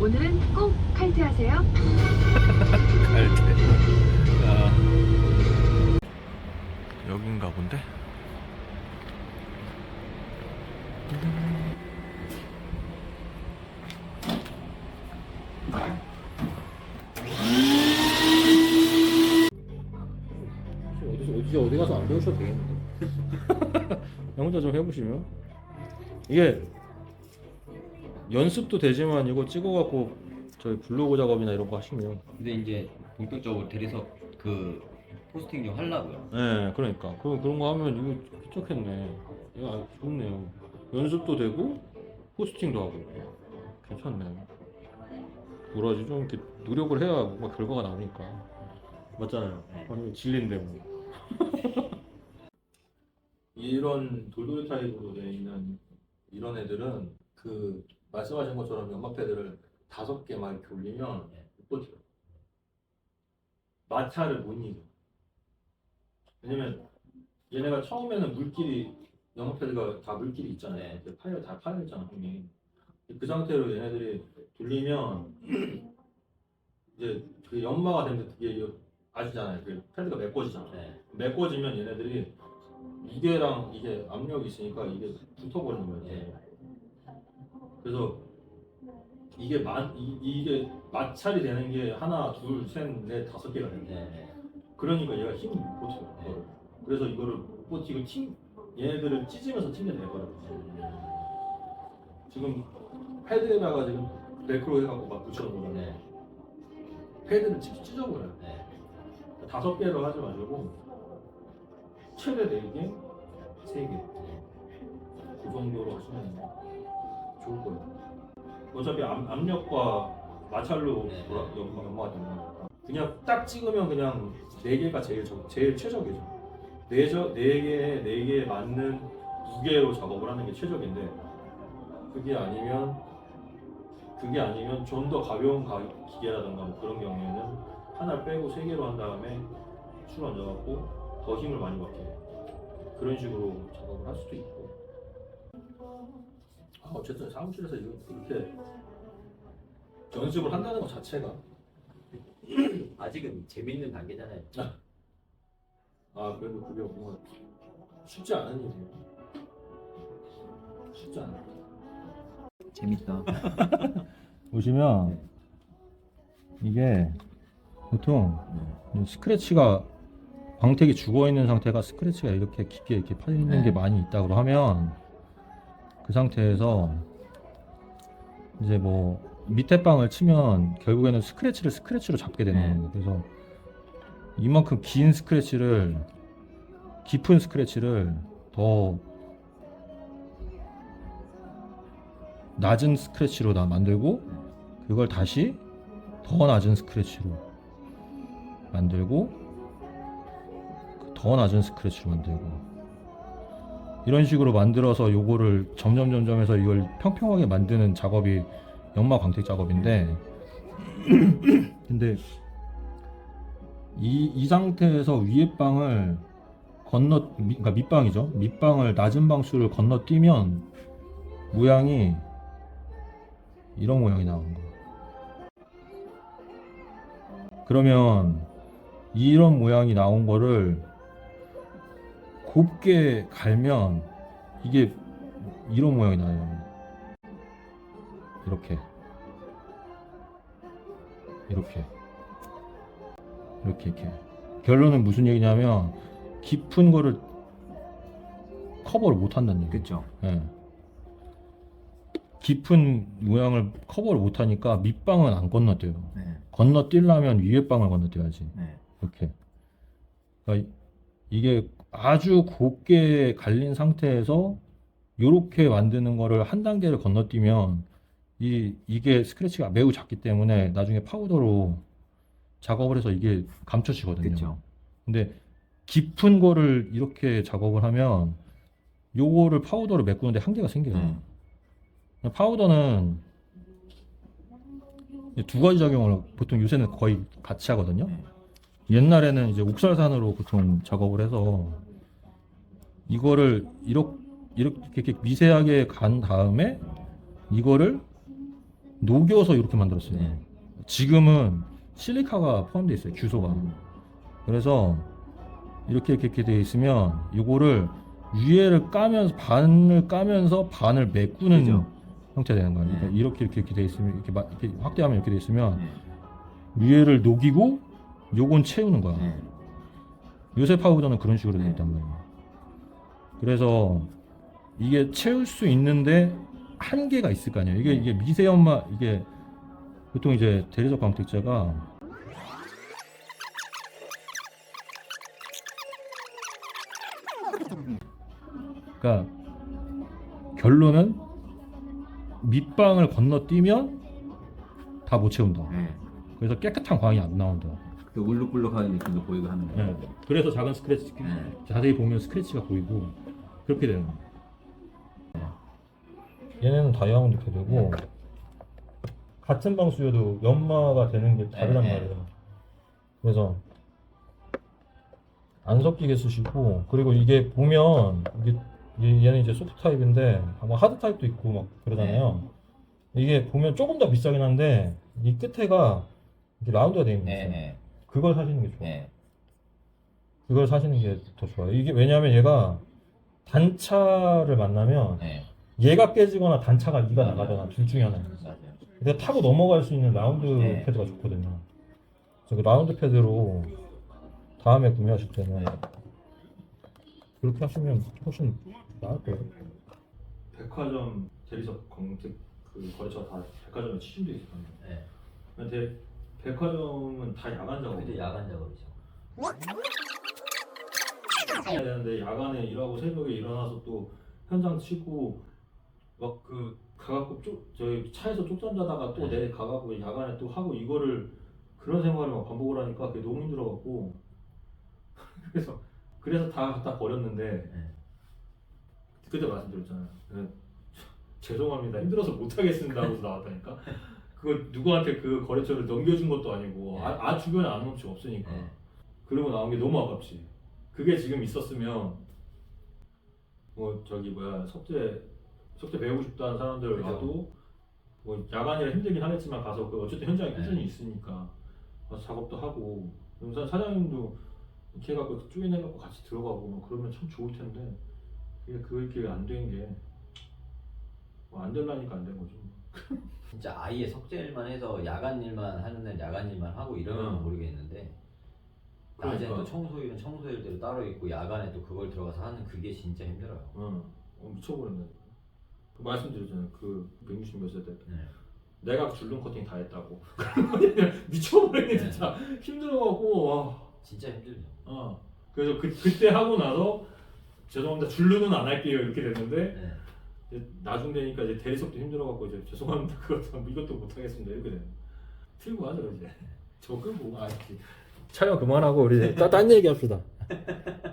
오늘은 꼭 칼퇴하세요. 갈때 아. 여긴가 본데? 어디서 어디 어디 가서 안 배우셔도 되겠는데. 혼자 좀 해보시면 이게 연습도 되지만 이거 찍어갖고 저희 블로그 작업이나 이런 거 하시면. 근데 이제 본격적으로 대리석 그 포스팅 좀 하려고요. 네 그러니까. 그, 그런 거 하면 이거 괜찮겠네. 이거 아주 좋네요. 연습도 되고 포스팅도 하고. 괜찮네. 뭐라지 좀 이렇게 노력을 해야 뭔가 결과가 나오니까. 맞잖아요. 아니 질린데 뭐. 이런 돌돌이 타입으로 되어 있는 이런 애들은 그 말씀하신 것처럼 연막 패드를 다섯 개만 이렇게 올리면 못 버텨요. 마찰을 못 이겨. 왜냐면 얘네가 처음에는 물길이 연막 패드가 다 물길이 있잖아요. 파여 다 파여 있잖아 형이. 그 상태로 얘네들이 돌리면 이제 그 연마가 되면 그게 아시잖아요. 그 패드가 메꿔지잖아. 네. 메꿔지면 얘네들이 무게랑 이게 압력이 있으니까 이게 붙어버리는 거예요. 네. 그래서 이게 만 이, 이게 마찰이 되는 게 하나, 둘, 셋, 넷, 다섯 개가 되는 거예요. 네. 그러니까 얘가 힘을 못 버텨요. 이거를. 그래서 이거를 못 버티고 튕 얘네들을 찢으면서 튕겨내거든요. 지금 패드에다가 지금 벨크로 해갖고 막 붙여놓으면 네. 패드를 찢- 찢어버려요. 네. 다섯 개로 하지 마시고 최대 네 개, 세 개. 그 정도로 하시면 좋을 거예요. 어차피 압, 압력과 마찰로 네. 돌아 연마 연마가 되는 거니까 그냥 딱 찍으면 그냥 네 개가 제일 적, 제일 최적이죠. 네저 네 개에 네 개에 맞는 무게로 작업을 하는 게 최적인데 그게 아니면 그게 아니면 좀 더 가벼운 가, 기계라든가 뭐 그런 경우에는 하나를 빼고 세 개로 한 다음에 줄 얹어갖고 더 힘을 많이 받게 그런 식으로 작업을 할 수도 있고 아, 어쨌든 사무실에서 이렇게 연습을 한다는 것 자체가 아직은 재밌는 단계잖아요. 아 그래도 그게 뭔가 쉽지 않은 일이에요 쉽지 않아 재밌다. 보시면 이게 보통 스크래치가 광택이 죽어 있는 상태가 스크래치가 이렇게 깊게 이렇게 파 있는 네. 게 많이 있다고 하면 그 상태에서 이제 뭐 밑에 빵을 치면 결국에는 스크래치를 스크래치로 잡게 되는 네. 거예요. 그래서 이만큼 긴 스크래치를 깊은 스크래치를 더 낮은 스크래치로 다 만들고 그걸 다시 더 낮은 스크래치로 만들고 더 낮은 스크래치로 만들고 이런 식으로 만들어서 요거를 점점 점점 해서 이걸 평평하게 만드는 작업이 연마 광택 작업인데 근데 이, 이 상태에서 위에 빵을 건너 미- 그러니까 밑방이죠 밑방을 낮은 방수를 건너뛰면 모양이 이런 모양이 나오는 거예요. 그러면 이런 모양이 나온 거를 곱게 갈면 이게 이런 모양이 나요. 이렇게. 이렇게. 이렇게, 이렇게. 결론은 무슨 얘기냐면, 깊은 거를 커버를 못 한다는 얘기. 그렇죠. 예. 깊은 모양을 커버를 못 하니까 밑방은 안 건너뛰어요. 네. 건너뛰려면 위에 방을 건너뛰어야지. 네. 이렇게. 그러니까 이- 이게 아주 곱게 갈린 상태에서 이렇게 만드는 거를 한 단계를 건너뛰면 이 이게 스크래치가 매우 작기 때문에 나중에 파우더로 작업을 해서 이게 감춰지거든요. 그렇죠. 근데 깊은 거를 이렇게 작업을 하면 요거를 파우더로 메꾸는데 한계가 생겨요. 네. 파우더는 이제 두 가지 작용을 보통 요새는 거의 같이 하거든요. 네. 옛날에는 이제 옥살산으로 보통 작업을 해서 이거를 이렇게, 이렇게 미세하게 간 다음에 이거를 녹여서 이렇게 만들었어요. 네. 지금은 실리카가 포함되어 있어요. 규소가. 그래서 이렇게 이렇게 되어 있으면 이거를 위에를 까면서 반을 까면서 반을 메꾸는 그죠. 형태가 되는 거예요. 그러니까 네. 이렇게 이렇게 이렇게 되어 있으면 이렇게, 마- 이렇게 확대하면 이렇게 되어 있으면 네. 위에를 녹이고 요건 채우는 거야. 네. 요새 파우더는 그런 식으로 되어 네. 있단 말이에요. 그래서 이게 채울 수 있는데 한계가 있을 거 아니에요. 이게 이게 미세연마 이게 보통 이제 대리석 광택자가 그러니까 결론은 밑방을 건너뛰면 다 못 채운다. 네. 그래서 깨끗한 광이 안 나온다. 그 울룩불룩하는 느낌도 보이고 하는 거예요. 네. 그래서 작은 스크래치 네. 자세히 보면 스크래치가 보이고 그렇게 되는 거예요. 얘네는 다이아몬드 패드고 같은 방수여도 연마가 되는 게 다르단 네, 네. 말이에요. 그래서 안 섞이게 쓰시고 그리고 이게 보면 이게 얘- 얘는 이제 소프트 타입인데 아마 하드 타입도 있고 막 그러잖아요. 이게 보면 조금 더 비싸긴 한데 이 끝에가 이렇게 라운드가 되어 있는 게 네. 있어요. 네. 그걸 사시는 게 좋아 요. 네. 그걸 사시는 게 더 좋아요. 이게 왜냐하면 얘가 단차를 만나면 네. 얘가 깨지거나 단차가 이가 나가거나 둘 중에 하나. 맞아요. 근데 타고 넘어갈 수 있는 라운드 네. 패드가 좋거든요. 그래서 그 라운드 패드로 다음에 구매하실 때는 그렇게 하시면 훨씬 나을 거예요. 백화점 대리석 광택 그 거래처가 다 백화점에 치중돼 있어요. 네. 근데 백화점은 다 야간 작업. 근데 야간 작업이죠. 해야 되는데 야간에 일하고 새벽에 일어나서 또 현장 치고 막 그 가갖고 쫓 저희 차에서 쪽잠 자다가 또내 가갖고 야간에 또 하고 이거를 그런 생활을 막 반복을 하니까 그게 너무 힘들어갖고 그래서 그래서 다 갖다 버렸는데 네. 그때 말씀드렸잖아요. 그래서 죄송합니다 힘들어서 못 하겠습니다 하고서 나왔다니까 그거 누구한테 그 거래처를 넘겨준 것도 아니고 네. 아, 아 주변에 아는 업체 없으니까 네. 그러고 나온 게 너무 아깝지. 그게 지금 있었으면 뭐 저기 뭐야 석재 석재 배우고 싶다는 사람들 그죠. 와도 뭐 야간이라 힘들긴 하겠지만 가서 그 어쨌든 현장에 네. 꾸준히 있으니까 가서 작업도 하고 사- 사장님도 이렇게 해갖고 쪼개내갖고 같이 들어가고 뭐 그러면 참 좋을 텐데 그게 그게 안 된 게 뭐안 되려니까 안 된 거지. 진짜 아예 석재일만 해서 야간 일만 하는 날 야간 일만 하고 이러면 음. 모르겠는데 낮에 그러니까. 또 청소일은 청소일대로 따로 있고 야간에 또 그걸 들어가서 하는 그게 진짜 힘들어요. 응, 어, 미쳐버렸네. 그 말씀드렸잖아요. 그 160몇세 때. 네. 내가 줄눈 커팅 다 했다고. 미쳐버리네 진짜. 힘들어갖고 와. 진짜 힘들죠. 어. 그래서 그 그때 하고 나서 죄송합니다 줄눈은 안 할게요 이렇게 됐는데 네. 이제 나중 되니까 이제 대리석도 힘들어갖고 이제 죄송합니다 그것도 이것도 못 하겠습니다 이렇게 돼. 틀고 하죠 이제. 저 끄고 아 촬영 그만하고 우리 딴 얘기 합시다.